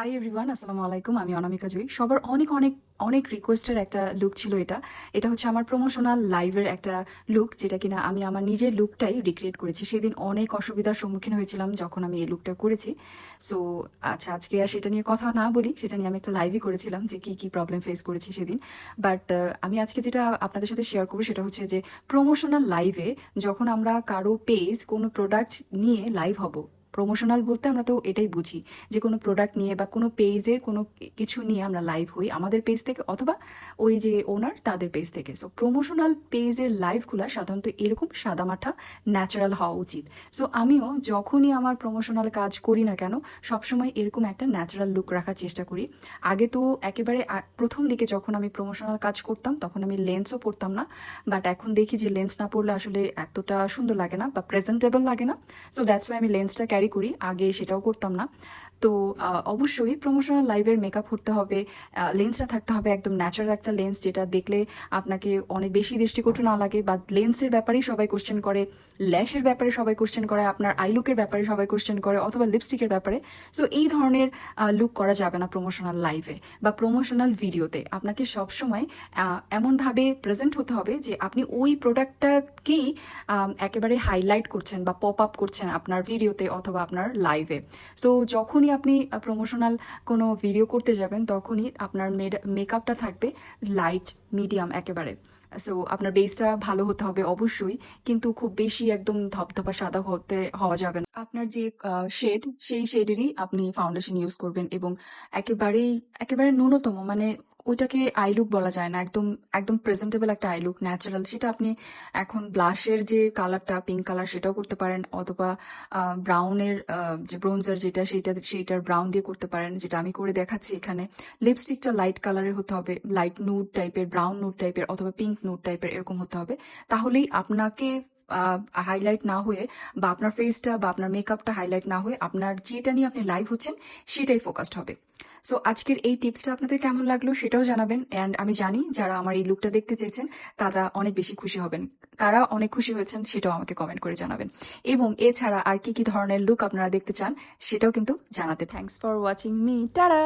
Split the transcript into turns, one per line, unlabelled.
Hi everyone আসসালামু আলাইকুম আমি অনামিকা জয়ী সবার অনেক অনেক অনেক রিকোয়েস্টের একটা লুক ছিল এটা। এটা হচ্ছে আমার প্রমোশনাল লাইভের একটা লুক যেটা কিনা আমি আমার নিজের লুকটাই রিক্রিয়েট করেছি। সেদিন অনেক অসুবিধার সম্মুখীন হয়েছিলাম যখন আমি এই লুকটা করেছি। সো আচ্ছা আজকে আর সেটা নিয়ে কথা না বলি, সেটা নিয়ে আমি একটা লাইভই করেছিলাম যে কি কি প্রবলেম ফেস করেছি সেদিন। বাট আমি আজকে যেটা আপনাদের সাথে শেয়ার করব সেটা হচ্ছে যে প্রমোশনাল লাইভে যখন আমরা কারও পেজ কোনো প্রোডাক্ট নিয়ে লাইভ হব প্রমোশনাল বলতে আমরা তো এটাই বুঝি যে কোনো প্রোডাক্ট নিয়ে বা কোনো পেজের কোনো কিছু নিয়ে আমরা লাইভ হই আমাদের পেজ থেকে অথবা ওই যে ওনার তাদের পেজ থেকে। সো প্রমোশনাল পেজের লাইভগুলো সাধারণত এরকম সাদামাঠা ন্যাচারাল হওয়া উচিত। সো আমিও যখনই আমার প্রমোশনাল কাজ করি না কেন, সবসময় এরকম একটা ন্যাচারাল লুক রাখার চেষ্টা করি। আগে তো একেবারে প্রথম দিকে যখন আমি প্রমোশনাল কাজ করতাম, তখন আমি লেন্সও পরতাম না। বাট এখন দেখি যে লেন্স না পরলে আসলে এতটা সুন্দর লাগে না বা প্রেজেন্টেবল লাগে না। সো দ্যাটস ওয়াই আমি লেন্সটা ক্যারি করি, আগে সেটাও করতাম না। তো অবশ্যই প্রমোশনাল লাইভের মেকআপ করতে হবে লেন্সটা থাকতে হবে একদম ন্যাচারাল একটা লেন্স যেটা দেখলে আপনাকে অনেক বেশি দৃষ্টিকটু না লাগে বা লেন্সের ব্যাপারেই সবাই কোশ্চেন করে ল্যাশের ব্যাপারে সবাই কোশ্চেন করে, আপনার আই লুকের ব্যাপারে সবাই কোশ্চেন করে, অথবা লিপস্টিকের ব্যাপারে। সো এই ধরনের লুক করা যাবে না প্রমোশনাল লাইভে বা প্রমোশনাল ভিডিওতে আপনাকে সবসময় এমনভাবে প্রেজেন্ট হতে হবে যে আপনি ওই প্রোডাক্টটাকেই একেবারে হাইলাইট করছেন বা পপ আপ করছেন আপনার ভিডিওতে অথবা আপনার লাইভে সো যখনই আপনি প্রমোশনাল কোনো ভিডিও করতে যাবেন, তখনই আপনার মেকআপটা থাকবে লাইট মিডিয়াম একেবারে। সো আপনার বেসটা ভালো হতে হবে অবশ্যই, কিন্তু খুব বেশি একদম ধপধপা সাদা হতে, হওয়া যাবে না। আপনার যে শেড সেই শেডেরই আপনি ফাউন্ডেশন ইউজ করবেন এবং একেবারেই, একেবারে ন্যূনতম মানে ওইটাকে আই লুক বলা যায় না, একদম একদম প্রেজেন্টেবল একটা আই লুক ন্যাচারাল সেটা আপনি এখন ব্লাশের যে কালারটা পিঙ্ক কালার সেটাও করতে পারেন, অথবা ব্রাউনের যে ব্রোঞ্জার যেটা, সেইটা, সেইটার ব্রাউন দিয়ে করতে পারেন, যেটা আমি করে দেখাচ্ছি এখানে। লিপস্টিকটা লাইট কালারের হতে হবে লাইট নুড টাইপের ব্রাউন নুড টাইপের অথবা পিঙ্ক নুড টাইপের এরকম হতে হবে। তাহলেই আপনাকে হাইলাইট না হয়ে বা আপনার ফেসটা বা আপনার মেকআপটা হাইলাইট না হয়ে আপনার যেটা নিয়ে আপনি লাইভ হচ্ছেন, সেটাই ফোকাসড হবে। সো আজকের এই টিপসটা আপনাদের কেমন লাগল সেটাও জানাবেন। অ্যান্ড আমি জানি যারা আমার এই লুকটা দেখতে চেয়েছেন, তারা অনেক বেশি খুশি হবেন। কারা অনেক খুশি হয়েছেন সেটাও আমাকে কমেন্ট করে জানাবেন। এবং এছাড়া আর কি কি ধরনের লুক আপনারা দেখতে চান, সেটাও কিন্তু জানাতে। Thanks for watching me tata